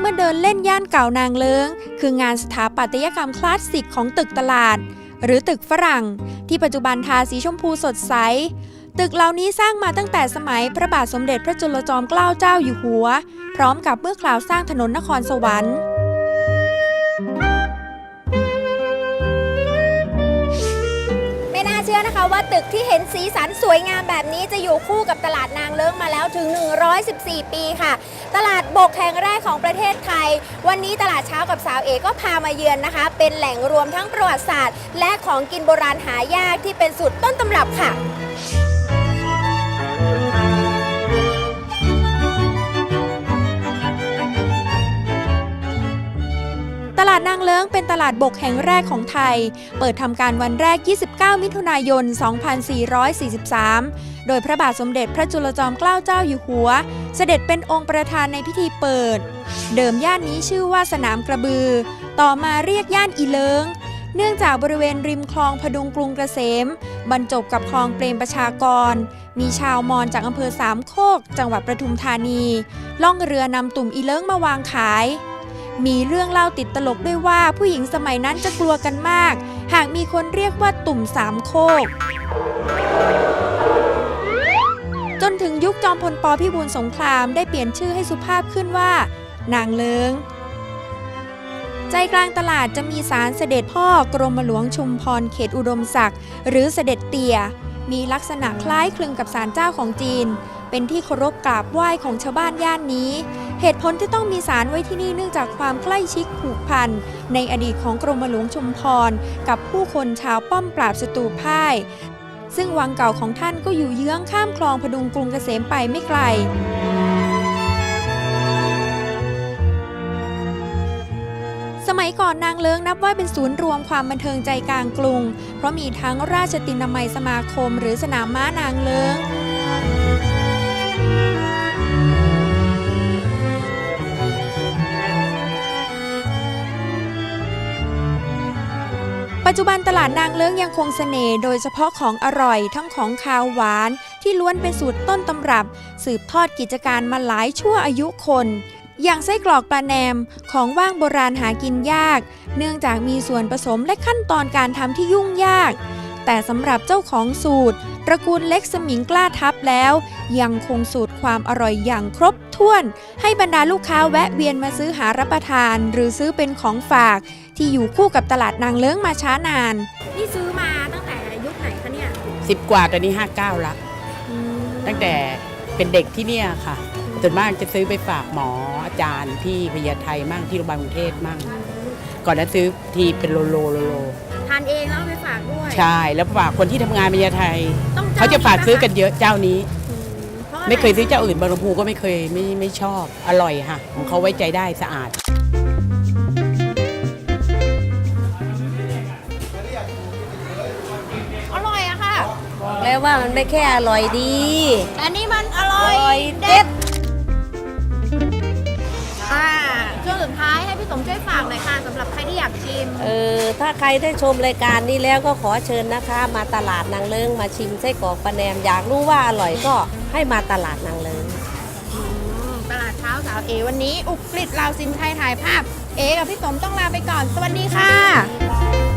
เมื่อเดินเล่นย่านเก่านางเลิงคืองานสถาปัตยกรรมคลาสสิกของตึกตลาด หรือตึกฝรั่ง ที่ปัจจุบันทาสีชมพูสดใส ตึกเหล่านี้สร้างมาตั้งแต่สมัยพระบาทสมเด็จพระจุลจอมเกล้าเจ้าอยู่หัว พร้อมกับเมื่อคราวสร้างถนนนครสวรรค์ะคะว่าตึกที่เห็นสีสันสวยงามแบบนี้จะอยู่คู่กับตลาดนางเลิ้งมาแล้วถึง 114 ปีค่ะ ตลาดบกแห่งแรกของประเทศไทย วันนี้ตลาดเช้ากับสาวเอกก็พามาเยือนนะคะ เป็นแหล่งรวมทั้งประวัติศาสตร์ และของกินโบราณหายากที่เป็นสูตรต้นตำรับค่ะ ลิ้งเป็นตลาดบกแห่งแรกของไทย เปิดทำการวันแรก 29 มิถุนายน 2443 โดยพระบาทสมเด็จพระจุลจอมเกล้าเจ้าอยู่หัว เสด็จเป็นองค์ประธานในพิธีเปิด เดิมย่านนี้ชื่อว่าสนามกระบือ ต่อมาเรียกย่านอีเลิงเนื่องจากบริเวณริมคลองพดุงกรุงเกษม บรรจบกับคลองเปรมประชากร มีชาวมอญจากอำเภอสามโคก จังหวัดประทุมธานี ล่องเรือนำตุ่มอีเลิงมาวางขาย มีเรื่องเล่าติดตลกด้วยว่าผู้หญิงสมัยนั้นจะกลัวกันมาก หากมีคนเรียกว่าตุ่มสามโคก จนถึงยุคจอมพลปพิบูลสงครามได้เปลี่ยนชื่อให้สุภาพขึ้นว่า นางเลิง ใจกลางตลาดจะมีศาลเสด็จพ่อกรมหลวงชุมพรเขตอุดมศักดิ์หรือเสด็จเตี่ยมีลักษณะคล้ายคลึงกับศาลเจ้าของจีน เป็นที่เคารพกราบไหว้ของชาวบ้านย่านนี้ เหตุผลที่ต้องมีศาลไว้ที่นี่เนื่องจากความใกล้ชิดผูกพัน ในอดีตของกรมหลวงชุมพร กับผู้คนชาวป้อมปราบศัตรูพ่าย ซึ่งวังเก่าของท่านก็อยู่เยื้องข้ามคลองพดุงกรุงเกษมไปไม่ไกลสมัยก่อนนางเลิ้งนับว่าเป็นศูนย์รวมความบันเทิงใจกลางกรุง เพราะมีทั้งราชตินามัยสมาคม หรือสนามม้านางเลิ้ง ปัจจุบันตลาดนางเลิ้งยังคงเสน่ห์โดยเฉพาะของอร่อยทั้งของคาวหวาน ที่ล้วนเป็นสูตรต้นตำรับ สืบทอดกิจการมาหลายชั่วอายุคน อย่างไส้กรอกปลาแหนมของว่างโบราณหากินยาก เนื่องจากมีส่วนผสมและขั้นตอนการทำที่ยุ่งยาก แต่สำหรับเจ้าของสูตร ตระกูลเล็กสมิงกล้าทับแล้ว ยังคงสูตรความอร่อยอย่างครบถ้วน ให้บรรดาลูกค้าแวะเวียนมาซื้อหารับประทาน หรือซื้อเป็นของฝาก ที่อยู่คู่กับตลาดนางเลิ้งมาช้านาน นี่ซื้อมาตั้งแต่ยุคไหนคะเนี่ยสิบกว่าตอนนี้ห้าเก้าละตั้งแต่เป็นเด็กที่เนี่ยค่ะส่วนมากจะซื้อไปฝากหมออาจารย์ที่พญาไทมั่งที่โรงพยาบาลกรุงเทพมั่งก่อนนั้นซื้อทีเป็นโลโลโลโลทานเองแล้ว ใช่แล้วฝากคนที่ทำงานพญาไทต้องเขาจะฝากซื้อกันเยอะเจ้านี้พราะอะไรไม่เคยซื้อเจ้าอื่นบางลำพูก็ไม่เคยไม่ไม่ชอบอร่อยค่ะของเขาไว้ใจได้สะอาด อร่อยอะค่ะ บอกแล้วว่ามันไม่แค่อร่อยดี แต่นี่มันอร่ออยร่อยเด็ด อ่าช่วงสุดท้ายให้พี่สมช่วยฝากหน่อยค่ะ ถ้าใครได้ชมรายการนี้แล้วก็ขอเชิญนะคะ มาตลาดนางเลิงมาชิมไส้กรอกปลาแหนมอยากรู้ว่าอร่อยก็ให้มาตลาดนางเลิงตลาดเช้าสาวเอวันนี้ อุกฤษลาวซินไทยถ่ายภาพ เอกับพี่สมต้องลาไปก่อน สวัสดีค่ะ